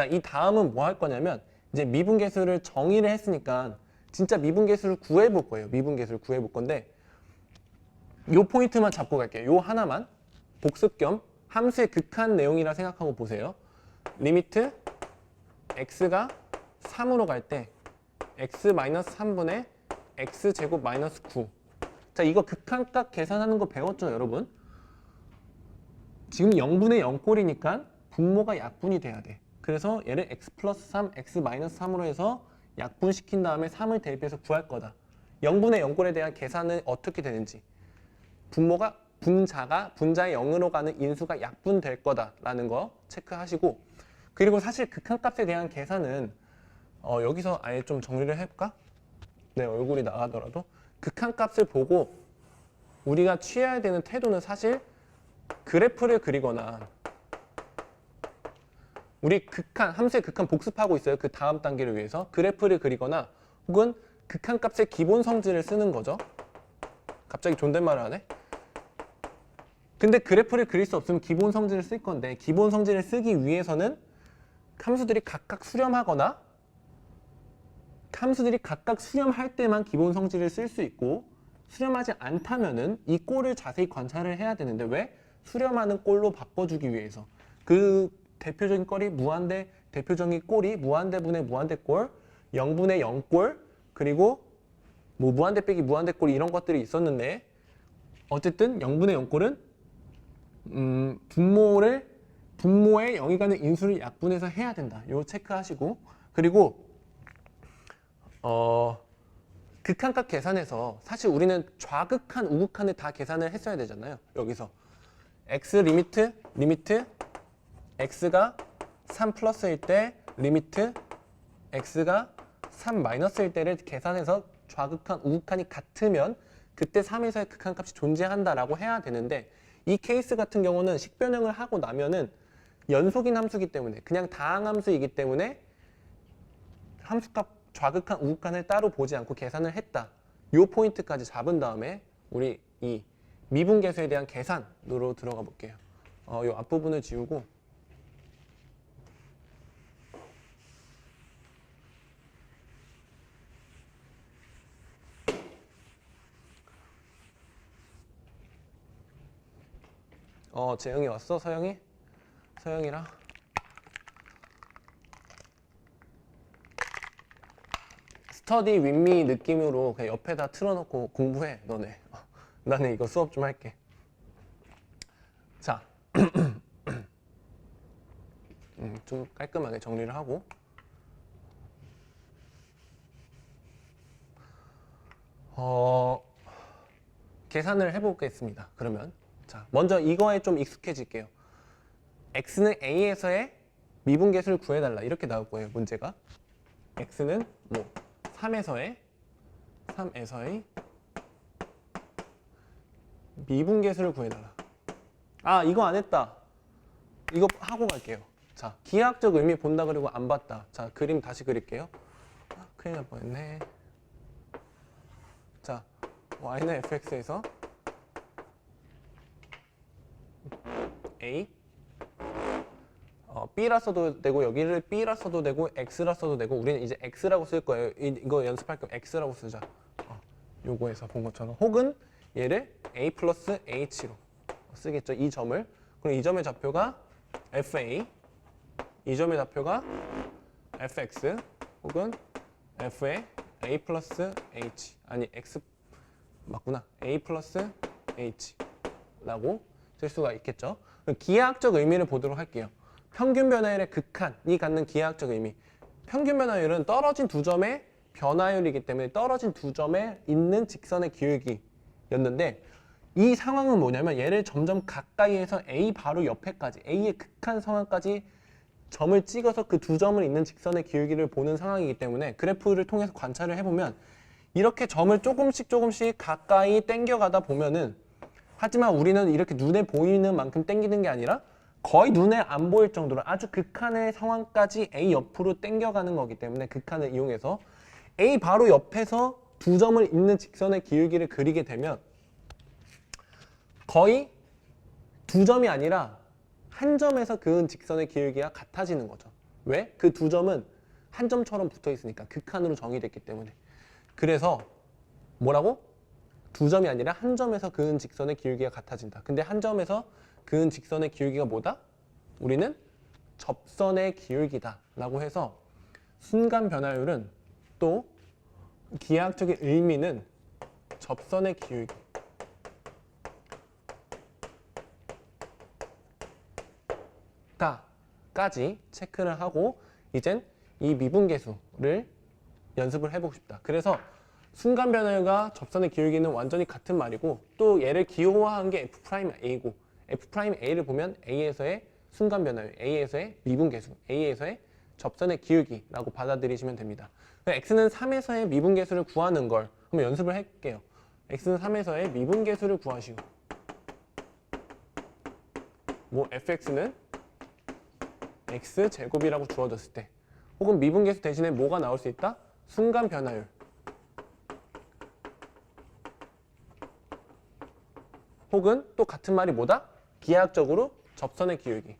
자, 이 다음은 뭐 할 거냐면 이제 미분계수를 정의를 했으니까 진짜 미분계수를 구해 볼 거예요. 미분계수를 구해 볼 건데 요 포인트만 잡고 갈게요. 요 하나만 복습 겸 함수의 극한 내용이라 생각하고 보세요. 리미트 x가 3으로 갈 때 x 3분의 x 제곱 마이너스 9. 자, 이거 극한값 계산하는 거 배웠죠, 여러분? 지금 0분의 0꼴이니까 분모가 약분이 돼야 돼. 그래서 얘를 x 플러스 3, x 마이너스 3으로 해서 약분시킨 다음에 3을 대입해서 구할 거다. 0분의 0꼴에 대한 계산은 어떻게 되는지. 분모가 분자가 분자의 0으로 가는 인수가 약분될 거다라는 거 체크하시고 그리고 사실 극한값에 대한 계산은 어, 여기서 아예 좀 정리를 해볼까? 내 얼굴이 나가더라도 극한값을 보고 우리가 취해야 되는 태도는 사실 그래프를 그리거나 우리 극한 함수의 극한 복습하고 있어요. 그 다음 단계를 위해서 그래프를 그리거나 혹은 극한값의 기본 성질을 쓰는 거죠. 갑자기 존댓말을 하네. 근데 그래프를 그릴 수 없으면 기본 성질을 쓸 건데 기본 성질을 쓰기 위해서는 함수들이 각각 수렴하거나 함수들이 각각 수렴할 때만 기본 성질을 쓸 수 있고 수렴하지 않다면은 이 꼴을 자세히 관찰을 해야 되는데 왜? 수렴하는 꼴로 바꿔주기 위해서 그 대표적인 꼴이 무한대 대표적인 꼴이 무한대분의 무한대꼴 0분의 0꼴 그리고 뭐 무한대 빼기 무한대 꼴 이런 것들이 있었는데 어쨌든 0분의 0꼴은 음, 분모를 분모에 0이 가는 인수를 약분해서 해야 된다. 요 체크하시고 그리고 어 극한값 계산해서 사실 우리는 좌극한 우극한을 다 계산을 했어야 되잖아요. 여기서 x 리미트 리미트 x가 3 플러스일 때 리미트 x가 3 마이너스일 때를 계산해서 좌극한 우극한이 같으면 그때 3에서의 극한값이 존재한다라고 해야 되는데 이 케이스 같은 경우는 식변형을 하고 나면은 연속인 함수기 때문에 그냥 다항 함수이기 때문에 함수값 좌극한 우극한을 따로 보지 않고 계산을 했다. 요 포인트까지 잡은 다음에 우리 이 미분계수에 대한 계산으로 들어가 볼게요. 어, 요 앞부분을 지우고 어, 재영이 왔어? 서영이? 서영이랑? 스터디 윈미 느낌으로 그냥 옆에다 틀어놓고 공부해 너네. 어, 나는 이거 수업 좀 할게. 자, 음, 좀 깔끔하게 정리를 하고. 어, 계산을 해보겠습니다 그러면 자, 먼저 이거에 좀 익숙해질게요. X는 a에서의 미분계수를 구해달라. 이렇게 나올 거예요 문제가. X는 뭐 3에서의 3에서의 미분계수를 구해달라. 아 이거 안 했다. 이거 하고 갈게요. 자 기하학적 의미 본다 그리고 안 봤다. 자 그림 다시 그릴게요. 아, 큰일 날 뻔했네. 자 y는 fx에서 a 어, B라 써도 되고 여기를 B라 써도 되고 X라 써도 되고 우리는 이제 X라고 쓸 거예요. 이, 거 연습할 거면 X라고 쓰자. 어, 요거에서 본 것처럼 혹은 얘를 A 플러스 H로 쓰겠죠. 이 점을 그럼 이 점의 좌표가 FA 이 점의 좌표가 FX 혹은 F의 A 플러스 H 아니 X 맞구나 A 플러스 H라고 쓸 수가 있겠죠. 기하학적 의미를 보도록 할게요. 평균 변화율의 극한이 갖는 기하학적 의미. 평균 변화율은 떨어진 두 점의 변화율이기 때문에 떨어진 두 점에 있는 직선의 기울기였는데 이 상황은 뭐냐면 얘를 점점 가까이에서 A 바로 옆에까지 A의 극한 상황까지 점을 찍어서 그 두 점을 있는 직선의 기울기를 보는 상황이기 때문에 그래프를 통해서 관찰을 해보면 이렇게 점을 조금씩 조금씩 가까이 당겨가다 보면은 하지만 우리는 이렇게 눈에 보이는 만큼 당기는 게 아니라 거의 눈에 안 보일 정도로 아주 극한의 상황까지 A 옆으로 당겨가는 거기 때문에 극한을 이용해서 A 바로 옆에서 두 점을 잇는 직선의 기울기를 그리게 되면 거의 두 점이 아니라 한 점에서 그은 직선의 기울기가 같아지는 거죠. 왜? 그 두 점은 한 점처럼 붙어 있으니까 극한으로 정의됐기 때문에. 그래서 뭐라고? 두 점이 아니라 한 점에서 그은 직선의 기울기가 같아진다. 근데 한 점에서 그은 직선의 기울기가 뭐다? 우리는 접선의 기울기다 라고 해서 순간 변화율은 또 기하학적인 의미는 접선의 기울기 까지 체크를 하고 이젠 이 미분계수를 연습을 해보고 싶다. 그래서 순간 변화율과 접선의 기울기는 완전히 같은 말이고 또 얘를 기호화한 게 f'A고 f'A를 보면 A에서의 순간 변화율, A에서의 미분계수, A에서의 접선의 기울기라고 받아들이시면 됩니다. x는 3에서의 미분계수를 구하는 걸 한번 연습을 할게요. x는 3에서의 미분계수를 구하시고 뭐 fx는 x 제곱이라고 주어졌을 때 혹은 미분계수 대신에 뭐가 나올 수 있다? 순간 변화율 혹은 또 같은 말이 뭐다? 기하학적으로 접선의 기울기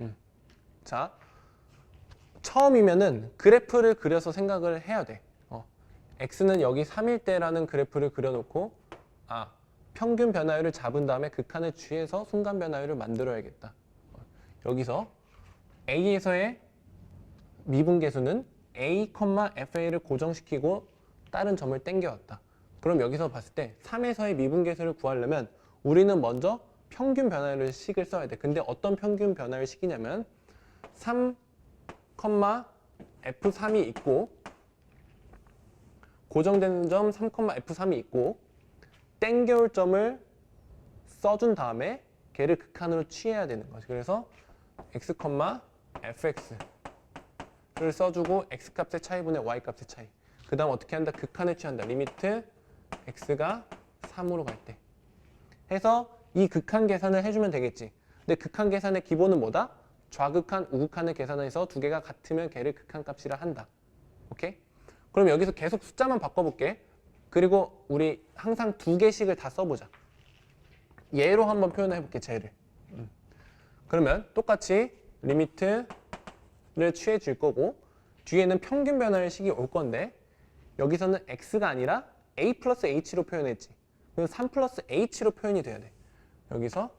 음. 자 처음이면은 그래프를 그려서 생각을 해야 돼 어. x는 여기 3일 때라는 그래프를 그려놓고 아 평균 변화율을 잡은 다음에 극한을 취해서 순간 변화율을 만들어야겠다. 여기서 A에서의 미분계수는 A, FA를 고정시키고 다른 점을 땡겨왔다. 그럼 여기서 봤을 때 3에서의 미분계수를 구하려면 우리는 먼저 평균 변화율 식을 써야 돼. 근데 어떤 평균 변화율 식이냐면 3, F3이 있고 고정되는 점 3, F3이 있고 땡겨올 점을 써준 다음에 걔를 극한으로 취해야 되는 거죠. 그래서 x, fx 를 써주고 x 값의 차이분의 y 값의 차이. 그 다음 어떻게 한다? 극한을 취한다. 리미트 x가 3으로 갈 때. 해서 이 극한 계산을 해주면 되겠지. 근데 극한 계산의 기본은 뭐다? 좌극한, 우극한을 계산해서 두 개가 같으면 걔를 극한 값이라 한다. 오케이? 그럼 여기서 계속 숫자만 바꿔볼게. 그리고 우리 항상 두 개씩을 다 써보자. 얘로 한번 표현해 볼게, 쟤를. 음. 그러면 똑같이 리미트 를 취해 줄 거고 뒤에는 평균 변화의 식이 올 건데 여기서는 x가 아니라 a 플러스 h로 표현했지. 그럼 3 플러스 h로 표현이 돼야 돼. 여기서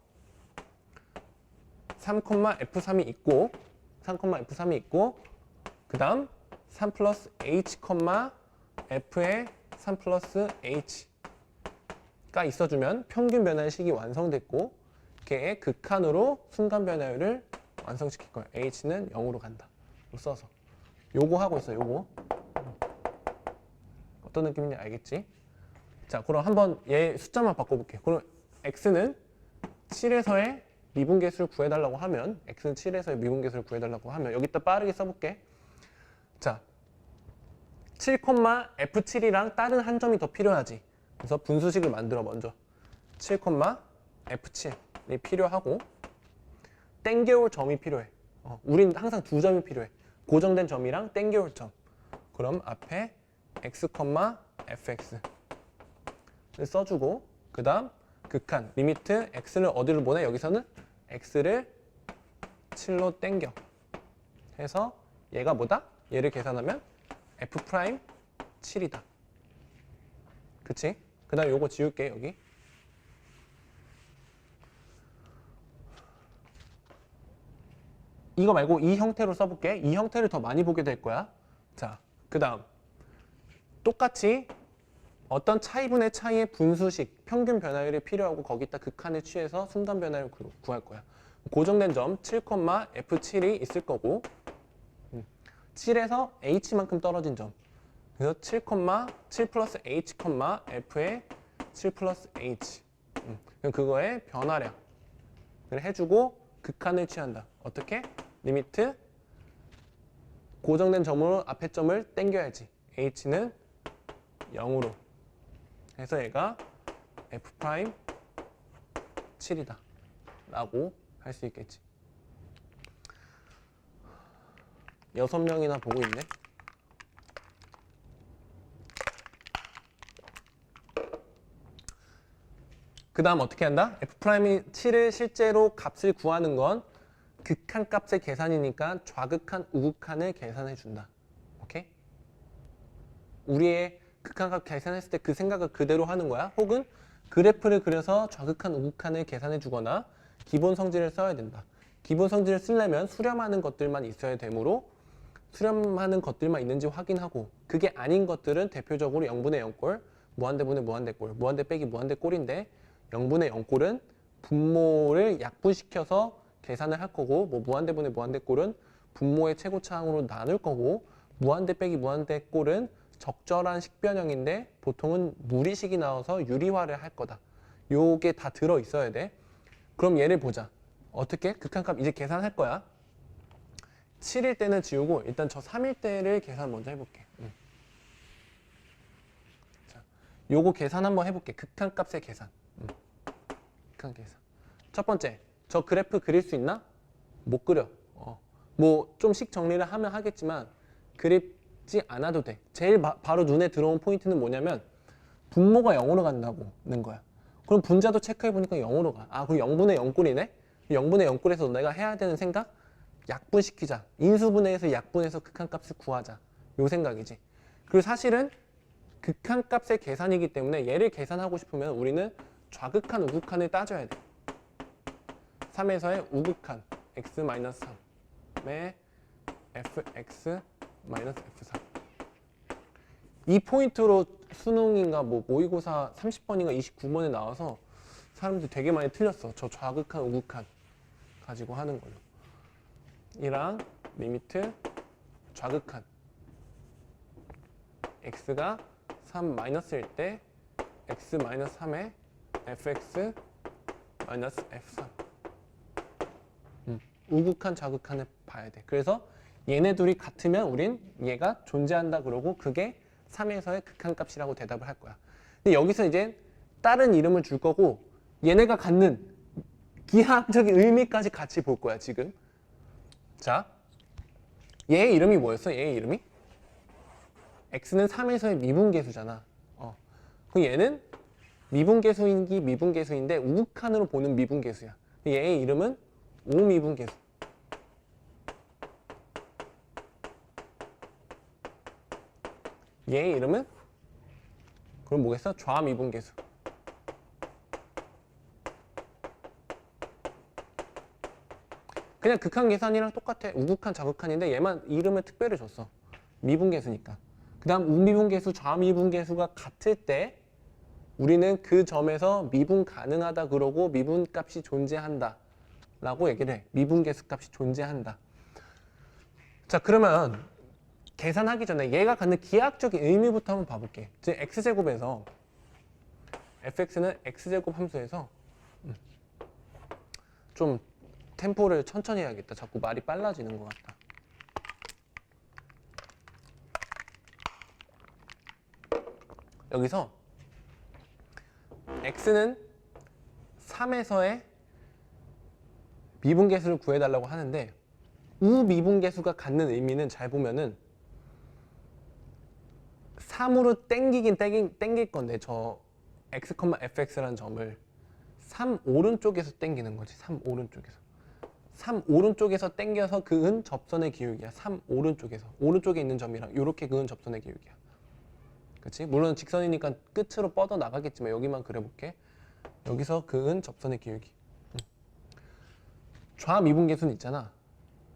3, f3이 있고 3, f3이 있고 그 다음 3 플러스 h, f의 3 플러스 h가 있어주면 평균 변화의 식이 완성됐고 걔의 극한으로 순간 변화율을 완성시킬 거예요. h는 0으로 간다. 써서 요거 하고 있어. 요거 어떤 느낌인지 알겠지? 자, 그럼 한번 얘 숫자만 바꿔볼게. 그럼 x는 7에서의 미분계수를 구해달라고 하면 x는 7에서의 미분계수를 구해달라고 하면 여기다 빠르게 써볼게. 자, 7, F7이랑 다른 한 점이 더 필요하지. 그래서 분수식을 만들어 먼저. 7, F7이 필요하고 땡겨올 점이 필요해. 어, 우린 항상 두 점이 필요해. 고정된 점이랑 땡겨올 점. 그럼 앞에 x, fx를 써주고 그 다음 극한 리미트 x를 어디로 보내? 여기서는 x를 7로 땡겨 해서 얘가 뭐다? 얘를 계산하면 f 프라임 7이다. 그치? 그 다음 요거 지울게 여기. 이거 말고 이 형태로 써볼게. 이 형태를 더 많이 보게 될 거야. 자, 그 다음 똑같이 어떤 차이분의 차이의 분수식, 평균 변화율이 필요하고 거기다 극한을 취해서 순간 변화율을 구- 구할 거야. 고정된 점 7, F7이 있을 거고 7에서 h만큼 떨어진 점. 그래서 7, 7 플러스 h, f의 7 플러스 h. 음, 그거의 변화량을 해주고 극한을 취한다. 어떻게? 리미트 고정된 점으로 앞에 점을 땡겨야지. h는 0으로 해서 얘가 f 프라임 7이다. 라고 할 수 있겠지. 여섯 명이나 보고 있네. 그 다음 어떻게 한다? f 프라임이 7을 실제로 값을 구하는 건 극한 값의 계산이니까 좌극한 우극한을 계산해 준다. 오케이? 우리의 극한 값 계산했을 때 그 생각을 그대로 하는 거야. 혹은 그래프를 그려서 좌극한 우극한을 계산해 주거나 기본 성질을 써야 된다. 기본 성질을 쓰려면 수렴하는 것들만 있어야 되므로 수렴하는 것들만 있는지 확인하고 그게 아닌 것들은 대표적으로 0분의 0꼴, 무한대분의 무한대꼴, 무한대 빼기 무한대꼴인데 0분의 0꼴은 분모를 약분시켜서 계산을 할 거고 뭐 무한대분의 무한대꼴은 분모의 최고차항으로 나눌 거고 무한대 빼기 무한대꼴은 적절한 식변형인데 보통은 무리식이 나와서 유리화를 할 거다. 요게 다 들어 있어야 돼. 그럼 얘를 보자. 어떻게? 극한값 이제 계산할 거야. 7일 때는 지우고 일단 저 3일 때를 계산 먼저 해볼게. 응. 자, 요거 계산 한번 해볼게. 극한값의 계산. 응. 극한 계산. 첫 번째, 저 그래프 그릴 수 있나? 못 그려. 어. 뭐 좀씩 정리를 하면 하겠지만 그리지 않아도 돼. 제일 바, 바로 눈에 들어온 포인트는 뭐냐면 분모가 0으로 간다고는 거야. 그럼 분자도 체크해 보니까 0으로 가. 아, 그럼 0분의 0꼴이네? 0분의 0꼴에서 내가 해야 되는 생각? 약분시키자. 인수분해해서 약분해서 극한값을 구하자. 요 생각이지. 그리고 사실은 극한값의 계산이기 때문에 얘를 계산하고 싶으면 우리는 좌극한, 우극한을 따져야 돼. 3에서의 우극한 x-3의 fx-f3 이 포인트로 수능인가 뭐 모의고사 30번인가 29번에 나와서 사람들 되게 많이 틀렸어. 저 좌극한, 우극한 가지고 하는 걸로. 이랑 리미트 좌극한 x가 3 마이너스일 때 x 마이너스 3에 fx 마이너스 f3 음, 우극한 좌극한을 봐야 돼. 그래서 얘네 둘이 같으면 우린 얘가 존재한다 그러고 그게 3에서의 극한값이라고 대답을 할 거야. 근데 여기서 이제 다른 이름을 줄 거고 얘네가 갖는 기하학적인 의미까지 같이 볼 거야 지금. 자, 얘의 이름이 뭐였어? 얘의 이름이? x는 3에서의 미분계수잖아. 어. 그럼 얘는 미분계수인기 미분계수인데 우극한으로 보는 미분계수야. 얘의 이름은 우미분계수. 얘의 이름은 그럼 뭐겠어? 좌미분계수. 그냥 극한 계산이랑 똑같아. 우극한, 좌극한인데 얘만 이름을 특별히 줬어. 미분계수니까. 그 다음 우미분계수, 좌미분계수가 같을 때 우리는 그 점에서 미분 가능하다 그러고 미분 값이 존재한다. 라고 얘기를 해. 미분계수 값이 존재한다. 자, 그러면 계산하기 전에 얘가 갖는 기하학적인 의미부터 한번 봐볼게. 즉, x제곱에서 fx는 x제곱 함수에서 음, 좀 템포를 천천히 해야겠다. 자꾸 말이 빨라지는 것 같다. 여기서 x는 3에서의 미분계수를 구해달라고 하는데 우미분계수가 갖는 의미는 잘 보면은 3으로 땡기긴 땡기, 땡길 건데 저 x, fx라는 점을 3 오른쪽에서 땡기는 거지. 3 오른쪽에서. 3 오른쪽에서 땡겨서 그은 접선의 기울기야. 3 오른쪽에서. 오른쪽에 있는 점이랑 이렇게 그은 접선의 기울기야. 그렇지? 물론 직선이니까 끝으로 뻗어 나가겠지만 여기만 그려볼게. 여기서 그은 접선의 기울기. 응. 좌미분계수는 있잖아.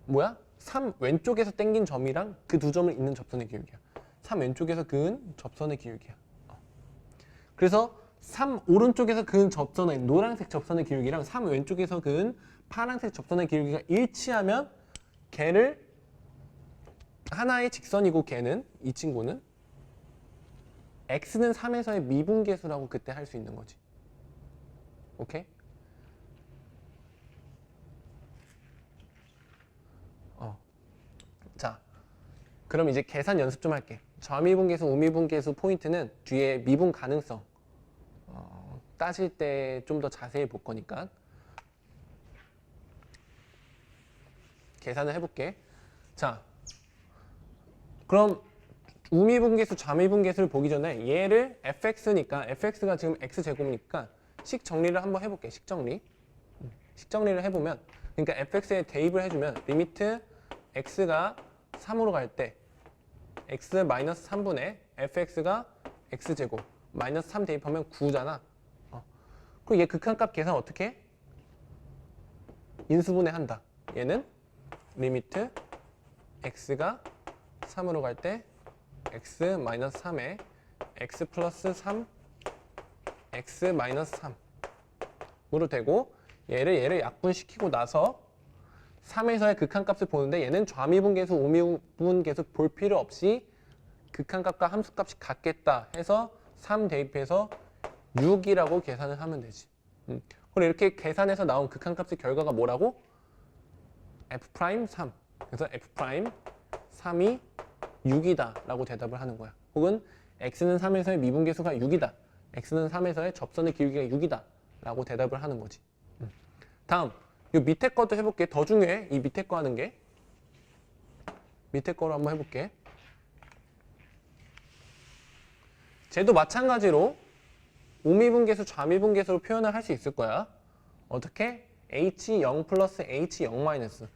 뭐야? 3 왼쪽에서 땡긴 점이랑 그 두 점을 있는 접선의 기울기야. 3 왼쪽에서 그은 접선의 기울기야. 어. 그래서 3 오른쪽에서 그은 접선의 노란색 접선의 기울기랑 3 왼쪽에서 그은 파란색 접선의 기울기가 일치하면 걔를 하나의 직선이고 걔는 이 친구는 x는 3에서의 미분계수라고 그때 할 수 있는 거지. 오케이? 어. 자, 그럼 이제 계산 연습 좀 할게. 좌미분계수, 우미분계수 포인트는 뒤에 미분 가능성 어, 따질 때 좀 더 자세히 볼 거니까 계산을 해볼게. 자, 그럼 우미분계수, 좌미분계수를 보기 전에 얘를 fx니까 fx가 지금 x 제곱이니까 식 정리를 한번 해볼게. 식 정리. 음, 식 정리를 해보면 그러니까 fx에 대입을 해주면 리미트 x가 3으로 갈 때 x 마이너스 3분의 fx가 x제곱 마이너스 3 대입하면 9잖아. 어. 그럼 얘 극한값 계산 어떻게 해? 인수분해 한다. 얘는 리미트 x가 3으로 갈 때 x 마이너스 3에 x 플러스 3 x 마이너스 3으로 되고 얘를 얘를 약분시키고 나서 3에서의 극한값을 보는데 얘는 좌미분계수, 우미분계수 볼 필요 없이 극한값과 함수값이 같겠다 해서 3 대입해서 6이라고 계산을 하면 되지. 음. 그리고 이렇게 계산해서 나온 극한값의 결과가 뭐라고? f'3. 그래서 f' 3이 6이다 라고 대답을 하는 거야. 혹은 x는 3에서의 미분계수가 6이다. x는 3에서의 접선의 기울기가 6이다 라고 대답을 하는 거지. 음. 다음 이 밑에 것도 해볼게. 더 중요해. 이 밑에 거 하는 게. 밑에 거로 한번 해볼게. 쟤도 마찬가지로 우미분계수, 좌미분계수로 표현을 할 수 있을 거야. 어떻게? h0 플러스 h0 마이너스.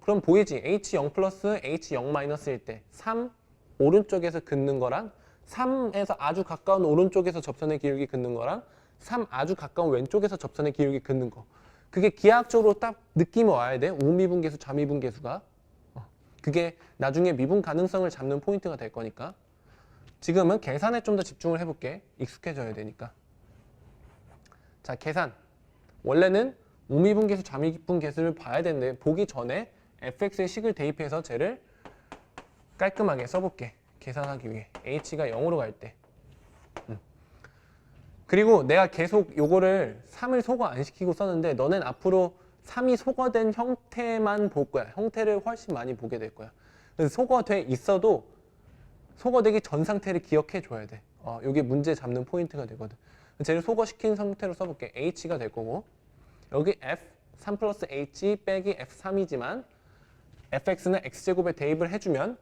그럼 보이지? h0 플러스 h0 마이너스일 때 3 오른쪽에서 긋는 거랑 3에서 아주 가까운 오른쪽에서 접선의 기울기 긋는 거랑 3 아주 가까운 왼쪽에서 접선의 기울기 긋는 거. 그게 기하학적으로 딱 느낌이 와야 돼. 우미분계수, 좌미분계수가. 어, 그게 나중에 미분 가능성을 잡는 포인트가 될 거니까. 지금은 계산에 좀 더 집중을 해볼게. 익숙해져야 되니까. 자, 계산. 원래는 우미분계수, 좌미분계수를 봐야 되는데 보기 전에 fx의 식을 대입해서 쟤를 깔끔하게 써볼게. 계산하기 위해. h가 0으로 갈 때. 음. 그리고 내가 계속 요거를 3을 소거 안 시키고 썼는데 너는 앞으로 3이 소거된 형태만 볼 거야. 형태를 훨씬 많이 보게 될 거야. 소거돼 있어도 소거되기 전 상태를 기억해 줘야 돼. 어, 이게 문제 잡는 포인트가 되거든. 쟤를 소거시킨 상태로 써볼게. h가 될 거고 여기 f 3 플러스 h 빼기 f3이지만 fx는 x제곱에 대입을 해주면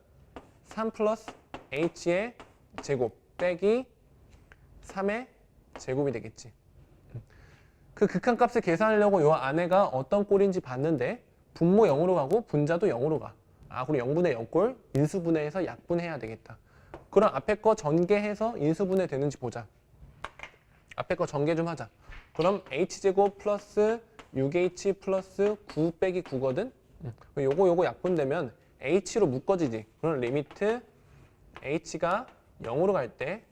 3 플러스 h의 제곱 빼기 3의 제곱이 되겠지. 그 극한값을 계산하려고 요 안에가 어떤 꼴인지 봤는데 분모 0으로 가고 분자도 0으로 가. 아, 그리고 0분의 0꼴 인수분해해서 약분해야 되겠다. 그럼 앞에 거 전개해서 인수분해 되는지 보자. 앞에 거 전개 좀 하자. 그럼 h제곱 플러스 6h 플러스 9 빼기 9거든? 요거 요거 약분되면 h로 묶어지지. 그럼 리미트 h가 0으로 갈 때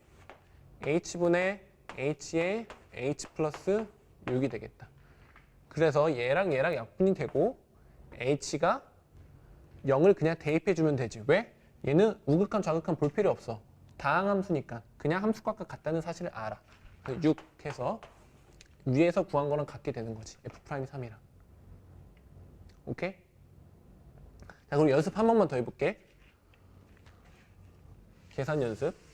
h분의 h의 h 플러스 6이 되겠다. 그래서 얘랑 얘랑 약분이 되고 h가 0을 그냥 대입해주면 되지. 왜? 얘는 우극한 좌극한 볼 필요 없어. 다항함수니까 그냥 함수값과 같다는 사실을 알아. 6 해서 위에서 구한 거랑 같게 되는 거지. f'3이랑. 오케이? 자, 그럼 연습 한 번만 더 해볼게. 계산 연습.